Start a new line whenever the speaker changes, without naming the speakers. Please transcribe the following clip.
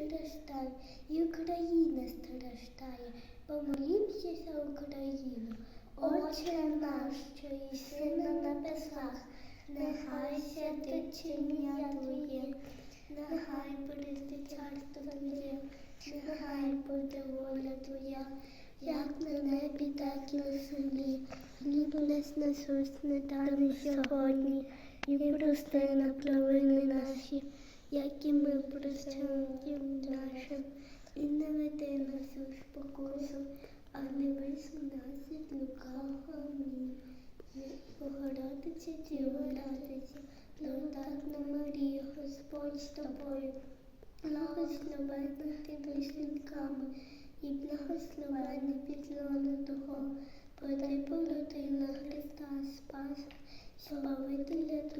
страждай, і Україна страждає. Помолімся за Україну. Отче наш, що єси на небесах, нехай святиться ім'я Твоє, нехай буде царство Твоє, нехай буде воля Твоя, як на небі, так і на землі. Хліб наш насущний дай сьогодні, і прости на як ми прощаємо нашим, і не веди нас у спокусу, а визволь нас від лукавого. Амінь. Богородиця, Діва радиця, благодатна Марія, Господь з тобою, благословенна ти між жінками, і благословенна підлона того, подай породила Христа Спаса, Збавителя душ